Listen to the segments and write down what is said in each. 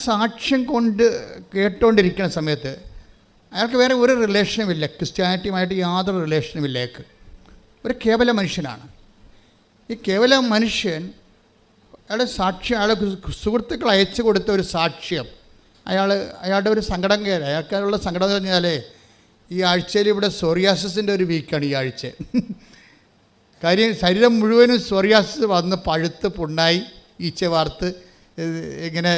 സാക്ഷ്യം കൊണ്ട് കേട്ടുകൊണ്ടിരിക്കുന്ന സമയത്ത് അയാൾക്ക് വേറെ ഒരു റിലേഷനുമില്ല ക്രിസ്ത്യാനിറ്റിയുമായിട്ട് യാതൊരു റിലേഷനുമില്ല അയാൾക്ക്. ഒരു കേവല മനുഷ്യനാണ്. ഈ കേവല മനുഷ്യൻ അയാളുടെ സാക്ഷ്യം അയാളെ സുഹൃത്തുക്കൾ അയച്ചു കൊടുത്ത ഒരു സാക്ഷ്യം. അയാൾ അയാളുടെ ഒരു സങ്കടം കയറി അയാൾക്കുള്ള സങ്കടം എന്ന് പറഞ്ഞാൽ ഈ ആഴ്ചയിൽ ഇവിടെ സോറിയാസിന്റെ ഒരു വീക്കാണ് ഈ ആഴ്ച. കാര്യം ശരീരം മുഴുവനും സോറിയാസിസ് വന്ന് പഴുത്ത് പുണ്ണായി ഈച്ച വാർത്ത് ഇങ്ങനെ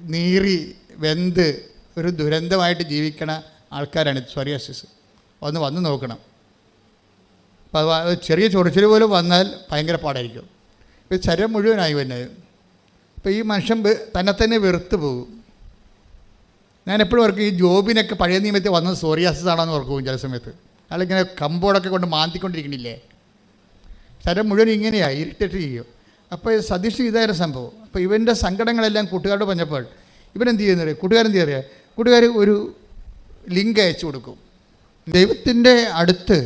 നീറി വെന്ത് ഒരു ദുരന്തമായിട്ട് ജീവിക്കണ ആൾക്കാരാണ്. സോറിയാസിസ് ഒന്ന് വന്ന് നോക്കണം. അപ്പോൾ ചെറിയ ചൊറിച്ചിൽ പോലും വന്നാൽ ഭയങ്കര പാടായിരിക്കും. ഇപ്പോൾ ശരീരം മുഴുവനായി വന്നത് അപ്പോൾ ഈ മനുഷ്യൻ തന്നെ തന്നെ വെറുത്ത് പോകും. ഞാൻ എപ്പോഴും ഓർക്കും ഈ ജോബിനൊക്കെ പഴയ നിയമത്തിൽ വന്നത് സോറിയാസിസ് ആണെന്ന് ഓർക്കും ചില സമയത്ത്. അയാളിങ്ങനെ കമ്പോടൊക്കെ കൊണ്ട് മാന്തിക്കൊണ്ടിരിക്കണില്ലേ? ശരീരം മുഴുവൻ ഇങ്ങനെയായി ഇറിറ്റേറ്റ് ചെയ്യും അപ്പോൾ സതീഷ് ഇതായിരുന്നു സംഭവം. അപ്പോൾ ഇവന്റെ സങ്കടങ്ങളെല്ലാം കൂട്ടുകാരോട് പറഞ്ഞപ്പോൾ ഇവനെന്ത് ചെയ്യുന്നത് കൂട്ടുകാരെന്ത് ചെയ്യുക കൂട്ടുകാർ ഒരു ലിങ്ക് അയച്ചു കൊടുക്കും. ദൈവത്തിന്റെ അടുത്ത്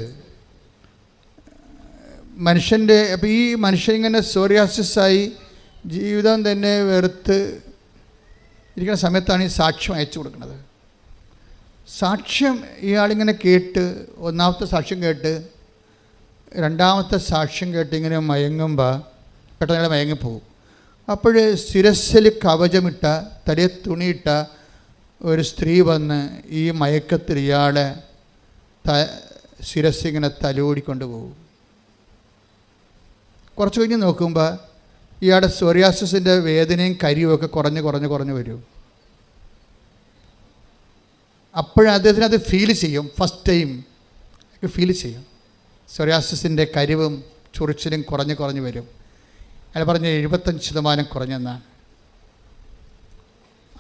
മനുഷ്യന്റെ അപ്പോൾ ഈ മനുഷ്യൻ ഇങ്ങനെ സോറിയാസിസായി ജീവിതം തന്നെ വെറുത്ത് ഇരിക്കുന്ന സമയത്താണ് ഈ സാക്ഷ്യം അയച്ചു കൊടുക്കുന്നത്. സാക്ഷ്യം ഇയാളിങ്ങനെ കേട്ട് ഒന്നാമത്തെ സാക്ഷ്യം കേട്ട് രണ്ടാമത്തെ സാക്ഷ്യം കേട്ട് ഇങ്ങനെ മയങ്ങുമ്പോൾ പെട്ടെന്ന് ഇയാൾ മയങ്ങിപ്പോവും. അപ്പോൾ ശിരസ്സിൽ കവചമിട്ട തലയെ തുണിയിട്ട ഒരു സ്ത്രീ വന്ന് ഈ മയക്കത്തിൽ ഇയാളെ ത ശിരസ് ഇങ്ങനെ തലോടിക്കൊണ്ട് പോകും. കുറച്ച് കഴിഞ്ഞ് നോക്കുമ്പോൾ ഇയാളുടെ സോറിയാസിന്റെ വേദനയും കരിയുമൊക്കെ കുറഞ്ഞ് കുറഞ്ഞ് കുറഞ്ഞ് വരും. അപ്പോഴും അദ്ദേഹത്തിന് അത് ഫീൽ ചെയ്യും. ഫസ്റ്റ് ടൈം ഫീൽ ചെയ്യും. സൊറിയാസിന്റെ കരിവും ചൊറിച്ചിലും കുറഞ്ഞ് കുറഞ്ഞ് വരും. അയാൾ പറഞ്ഞ എഴുപത്തഞ്ച് ശതമാനം കുറഞ്ഞെന്നാണ്.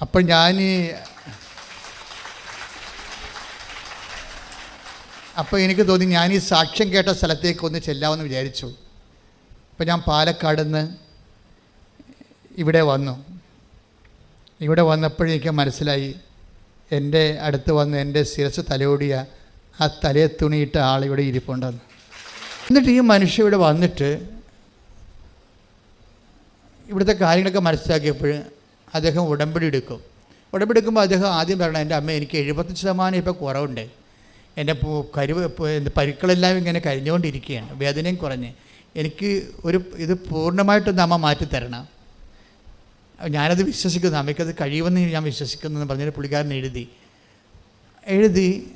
അപ്പോൾ ഞാൻ അപ്പോൾ എനിക്ക് തോന്നി ഞാൻ ഈ സാക്ഷ്യം കേട്ട സ്ഥലത്തേക്ക് ഒന്ന് ചെല്ലാമെന്ന് വിചാരിച്ചു. അപ്പോൾ ഞാൻ പാലക്കാട് നിന്ന് ഇവിടെ വന്നു. ഇവിടെ വന്നപ്പോഴേക്ക് മനസ്സിലായി എന്റെ അടുത്ത് വന്ന് എന്റെ ശിരസ് തലയോടിയ ആ തലയെ തുണിയിട്ട ആളിവിടെ ഇരിപ്പുണ്ടെന്ന്. എന്നിട്ട് ഈ മനുഷ്യ ഇവിടെ വന്നിട്ട് ഇവിടുത്തെ കാര്യങ്ങളൊക്കെ മനസ്സിലാക്കിയപ്പോൾ അദ്ദേഹം ഉടമ്പടി എടുക്കും. ഉടമ്പടി എടുക്കുമ്പോൾ അദ്ദേഹം ആദ്യം പറയണം എന്റെ അമ്മ എനിക്ക് എഴുപത്തഞ്ച് ശതമാനം ഇപ്പോൾ കുറവുണ്ട്. എന്റെ കരുവ് പരുക്കളെല്ലാം ഇങ്ങനെ കരിഞ്ഞുകൊണ്ടിരിക്കുകയാണ്. വേദനയും കുറഞ്ഞ്. എനിക്ക് ഒരു ഇത് പൂർണമായിട്ടൊന്ന് അമ്മ മാറ്റിത്തരണം ഞാനത് വിശ്വസിക്കുന്നു. അമ്മയ്ക്കത് കഴിയുമെന്ന് ഞാൻ വിശ്വസിക്കുന്നു എന്ന് പറഞ്ഞിട്ട് പുള്ളിക്കാരൻ എഴുതി. എഴുതി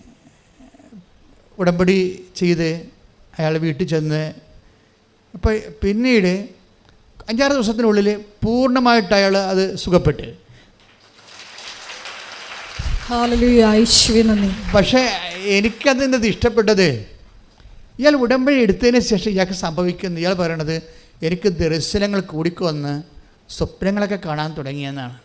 ഉടമ്പടി ചെയ്ത് അയാൾ വീട്ടിൽ ചെന്ന് അപ്പോൾ പിന്നീട് അഞ്ചാറ് ദിവസത്തിനുള്ളിൽ പൂർണമായിട്ട് അയാൾ അത് സുഖപ്പെട്ട്. ഹാലലുയ എനിക്കത് ഇന്നത് പക്ഷേ എനിക്കതിന്റെ ഇഷ്ടപ്പെട്ടത് ഇയാൾ ഉടമ്പടി എടുത്തതിന് ശേഷം ഇയാൾക്ക് സംഭവിക്കുന്നു ഇയാൾ പറയണത് എനിക്ക് ദർശനങ്ങൾ കൂടിക്കൊന്ന് സ്വപ്നങ്ങളൊക്കെ കാണാൻ തുടങ്ങിയെന്നാണ്.